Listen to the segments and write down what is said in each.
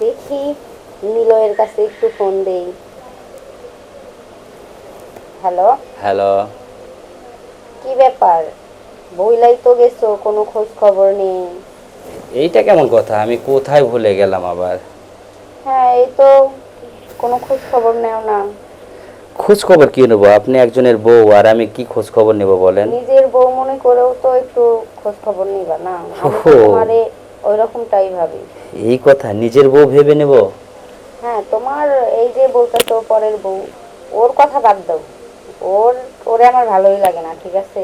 দেখি নিলয়ের কাছে একটু ফোন দেই। হ্যালো হ্যালো কি ব্যাপার? বইলাই তো গেছো কোনো খোঁজ খবর নেই। এইটা কেমন কথা? আমি কোথায় ভুলে গেলাম আবার? হ্যাঁ এই তো কোনো খোঁজ খবর নেও না। খোঁজ খবর কি নেব? আপনি একজনের বউ আর আমি কি খোঁজ খবর নেব বলেন? নিজের বউ মনে করেও তো একটু খোঁজ খবর নিবা না। আমি তো তোমারে ওই রকমটাই ভাবি এই কথা নিজের বউ ভেবে নেব? হ্যাঁ তোমার এই যে বলতেছো পরের বউ। ওর কথা বাদ দাও। ওর ওরে আমার ভালোই লাগে না ঠিক আছে?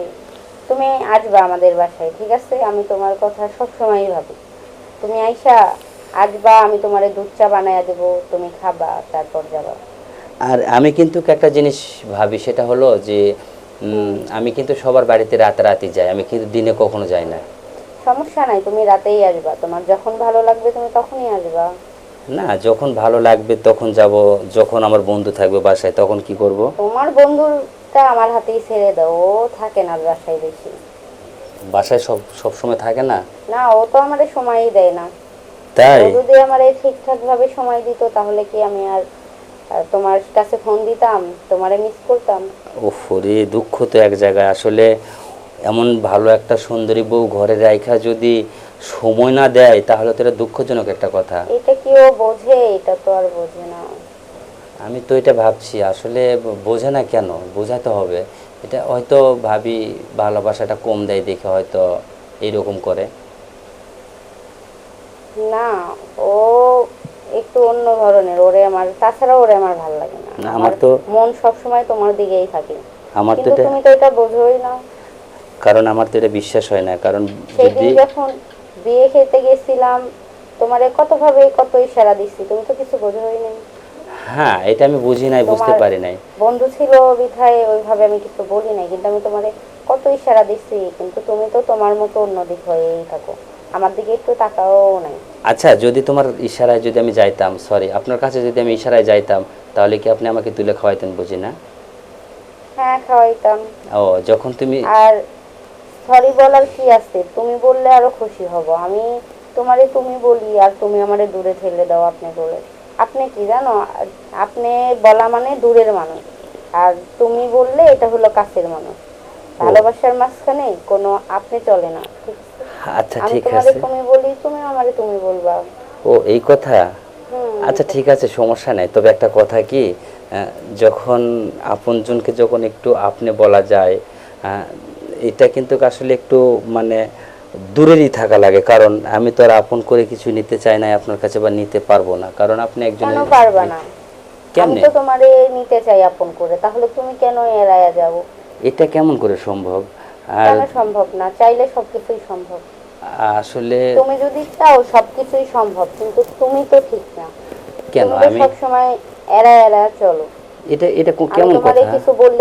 তুমি আসবা আমাদের বাসায় ঠিক আছে? আমি তোমার কথা সব সময়ই ভাবি। তুমি আইসা আসবা আমি তোমারে দুধ চা বানাইয়া দেবো তুমি খাবা তারপর যাবা। আর আমি কিন্তু একটা জিনিস ভাবি সেটা হলো যে আমি কিন্তু সবার বাড়িতে রাতারাতি যাই আমি কিন্তু দিনে কখনো যাই না। সমস্যা নাই তুমি রাতেই আসবা। তোমার যখন ভালো লাগবে তুমি তখনই আসবা। না যখন ভালো লাগবে তখন যাব। যখন আমার বন্ধু থাকবে বাসায় তখন কি করব? তোমার বন্ধুটা আমার হাতেই ছেড়ে দাও ও থাকে না বাসায় বেশি। বাসায় সব সব সময় থাকে না? না ও তো আমাদের সময়ই দেয় না। তাই? যদি আমার ঠিকঠাক ভাবে সময় দিত তাহলে কি আমি আর তোমার কাছে ফোন দিতাম? তোমারে মিস করতাম? ওফ রে দুঃখ তো এক জায়গায়। আসলে এমন ভালো একটা সুন্দরী বউ ঘরে রাইখা যদি সময় না দেয় তাহলে তো এটা দুঃখজনক একটা কথা। এটা কি ও বোঝে? এটা তো আর বোঝে না। আমি তো এটা ভাবছি আসলে বোঝে না কেন? বোঝাতে হবে। এটা হয়তো ভাবি ভালোবাসাটা কম দেয় দেখে হয়তো এইরকম করে। না ও একটু অন্য ধরনের। ওরে আমার তাছাড়া ওরে আমার ভালো লাগে না। না, আমার তো- মন সব সময় তোমার দিকেই থাকে। আমার তো তুমি তো এটা বোঝোই না। কারণ আমার তো এটা বিশ্বাস হয় না কারণ যদি যখন বিয়ে খেতে গেছিলাম তোমারে কত ভাবে কত ইশারা দিচ্ছি তুমি তো কিছু বোঝোই নাই। হ্যাঁ এটা আমি বুঝি নাই বুঝতে পারি নাই। বন্ধু ছিল বিধায় ওইভাবে আমি কিছু বলি নাই কিন্তু আমি তোমারে কত ইশারা দিচ্ছি কিন্তু তুমি তো তোমার মতো অন্যদিক হয়েই থাকো। আমার দিকে একটু তাকাও নাই। আচ্ছা যদি তোমার ইশারায় যদি আমি যাইতাম সরি আপনার কাছে যদি আমি ইশারায় যাইতাম তাহলে কি আপনি আমাকে তুলে খাওয়াইতেন বুঝি না? হ্যাঁ খাওয়াইতাম। ও যখন তুমি আর সরি বলার কি আছে? তুমি বললে আরও খুশি হব। আমি তোমারে তুমি বলি আর তুমি আমারে দূরে ঠেলে দাও আপনি বলে আপনি কি জানো? আপনি বলা মানে দূরের মানুষ। আর তুমি বললে এটা হলো কাছের মানুষ। ভালোবাসার মাঝখানে কোনো আপনি চলে না ঠিক আছে? আচ্ছা ঠিক আছে। তুমি বলি তুমি আমারে তুমি বলবা। ও এই কথা? আচ্ছা ঠিক আছে সমস্যা নাই। তবে একটা কথা কি যখন আপনজনকে যখন একটু আপনি বলা যায় এটা কিন্তু আসলে একটু মানে দূরেরই থাকা লাগে কারণ আমি তো আর আপন করে কিছু নিতে চাই না আপনার কাছে বা নিতে পারব না। কারণ আপনি একজন কেন পারবা না? আমি কেমনে তো তোমারে নিতে চাই আপন করে তাহলে তুমি কেন এড়াইয়া যাও? এটা কেমন করে সম্ভব? আর সম্ভব না? চাইলে সবকিছুই সম্ভব। আসলে তুমি যদি চাও সবকিছুই সম্ভব কিন্তু তুমি তো ঠিক না। কেন? আমি চলো। এটা এটা কেমন কথা? কিছু বললে